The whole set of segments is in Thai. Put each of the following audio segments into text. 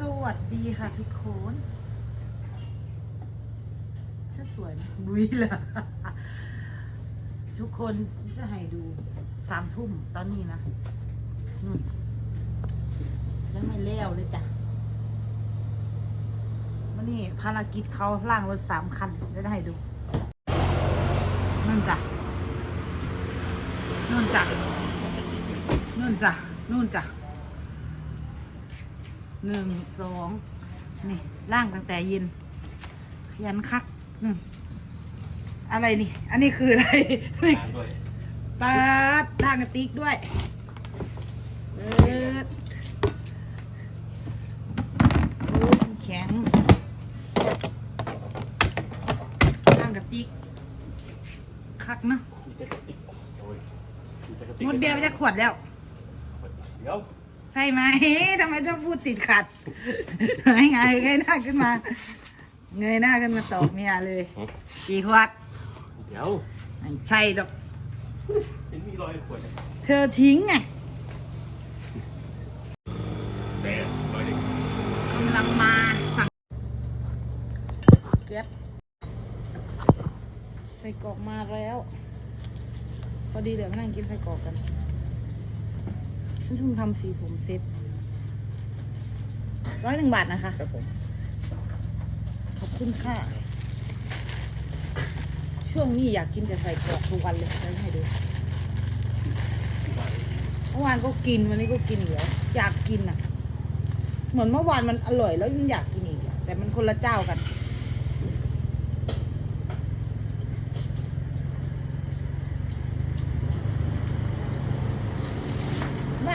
สวัสดีค่ะทุกคนจะสวยบุยล่ะ ทุกคนจะให้ดูสามทุ่มตอนนี้นะนู่นยังไม่เลี้ยวเลยจ้ะวันนี้ภารกิจเขาล่างรถสามคันจะได้ให้ดูนู่นจ้ะนู่นจ้ะนู่นจ้ะนู่นจ้ะ หนึ่งสองนี่ล่างตั้งแต่เย็นขยันคักอืมอะไรนี่ อันนี้คืออะไรทานด้วยปาดทางกระติกด้วยเปิดโอ้ยแข็งทางกระติก คักเนาะมีแต่กระติกโอ้ยมีแต่กระติกหมดเบียร์ไปจะขวดแล้ว เดี๋ยว ใช่ไหมทำไมต้องพูดติดขัดให้ไงเงยหน้าขึ้นมา เงยหน้าขึ้นมาตอบเมียเลยกี่ขวดเดี๋ยวไม่ใช่ดอกเห็นมีรอยขวดเนี่ยเธอทิ้งไงแต่รอยเด็กกำลังมาสั่งเก็บใส่กรอกมาแล้ว พอดีเดี๋ยวมานั่งกินใส่กรอกกัน ฉันชุ่มทำสีผมเซ็ตร้อยหนึ่งบาทนะคะ ครับผม ขอบคุณค่ะ ช่วงนี้อยากกินแต่ใส่กรอกทุกวันเลยจะให้ดูเมื่อวานก็กินวันนี้ก็กินอีกแล้วอยากกินอะ เหมือนเมื่อวานมันอร่อยแล้วยังอยากกินอีกอะแต่มันคนละเจ้ากัน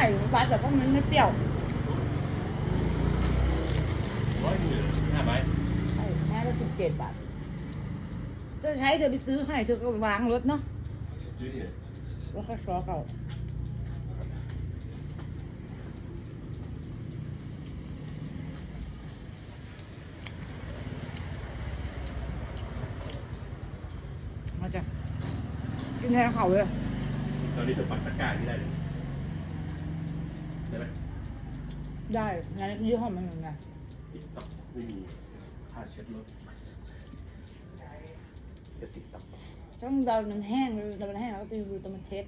ได้อยู่ร้านแต่ก็มันไม่เปรี้ยวร้อยหนึ่งห้าไม้ใช่แม่ละสิบเจ็ดบาทจะใช้เธอไปซื้อให้เธอก็วางรถเนาะซื้อที่ไหนแล้วก็ซอเขามาจ้ะกินแทนเขาเลยตอนนี้จะปักตะกร้าที่ได้เลยได้ไหม ได้งานยี่ห้อมันเหมือนกันติ๊กต็อกไม่มีผ้าเช็ดรถจะติ๊กต็อกต้องเดามันแห้งเลยเดามันแห้งแล้วก็ตีดูแต่มันเช็ด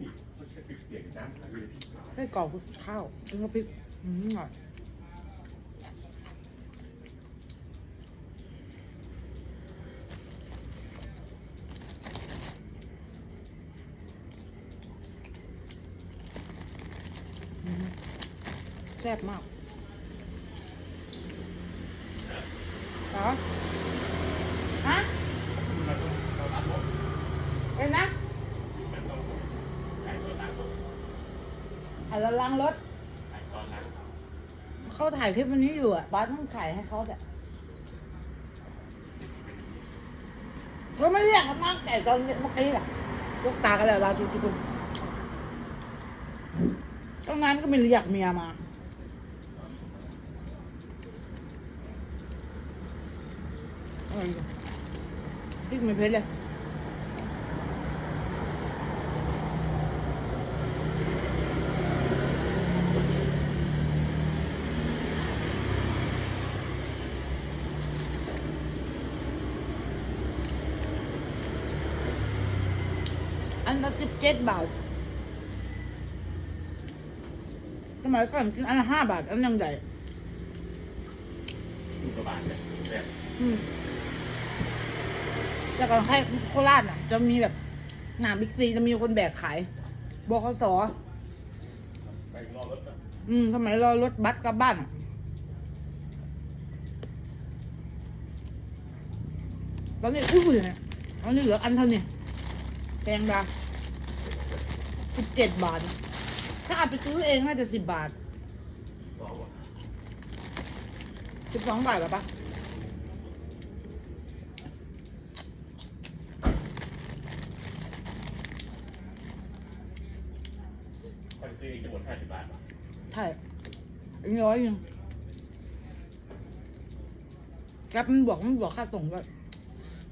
นี่มันแค่เปียกๆน้ำหายไปเลยให้กรอกข้าวแล้วก็พริกอืมอร่อย แซ่บมากเหรอฮะเอ็นนะอะเราล้างรถ เขาถ่ายคลิปวันนี้อยู่อะบ้าต้องถ่ายให้เขาแต่เขาไม่เรียกกันมากแต่ตอนเมื่อกี้แหละลูกตากันแล้วลาจุกุล ตรงนั้นก็ไม่เรียกเมียมา อะไรพริกไม่เผ็ดเลยอันละสิบเจ็ดบาทส มัยก่อนกินอันละห้าบาท อันยังใหญ่อยู่กระบาดเนี่ยแบบอืมแต่ก่อนใครโคราชอะ จะมีแบบหนาบิ๊กซีจะมีคนแบกขายบคสไปรอรถนะอืม สมัยรอรถบัสกลับบ้านอะตอนนี้อุ้ยเนี่ยตอนนี้เหลืออันเท่านี้แพงดาสิบเจ็ดบาทนะ ถ้าเอาไปซื้อเองน่าจะสิบบาทรอว่ะสิบสองบาทเหรอปะไปซื้ออีกจะหมดห้าสิบบาทว่ะใช่อีกร้อยหนึ่งแกปมันบวกมันบวกค่าส่งก็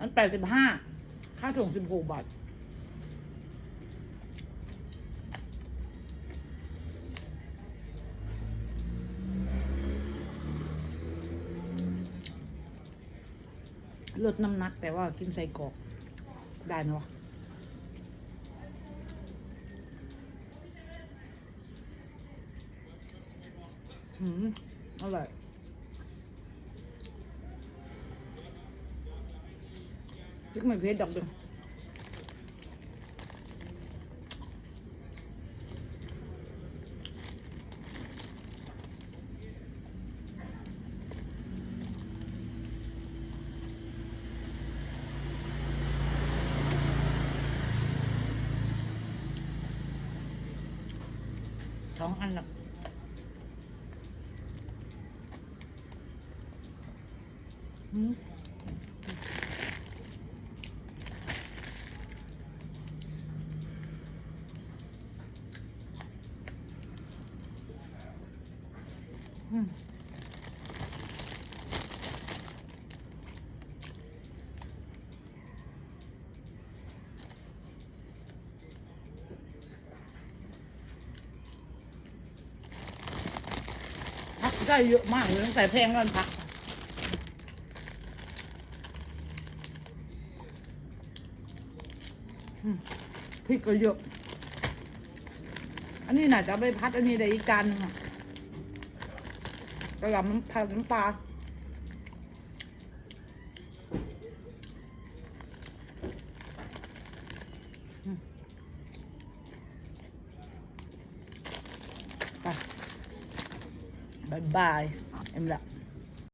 มันแปดสิบห้าค่าส่งสิบหกบาท ลดน้ำหนักแต่ว่ากินใส่กรอกได้เนาะอืมอร่อยพริกไม่เผ็ดดอกเดียว สองอันละอืมอืม ได้เยอะมากเลยตั้งแต่แพงกันผักพริกก็เยอะ อันนี้น่าจะไปพัดอันนี้ได้อีกจานนึงอะกระหล่ำน้ำผัดน้ำปลา ไปบ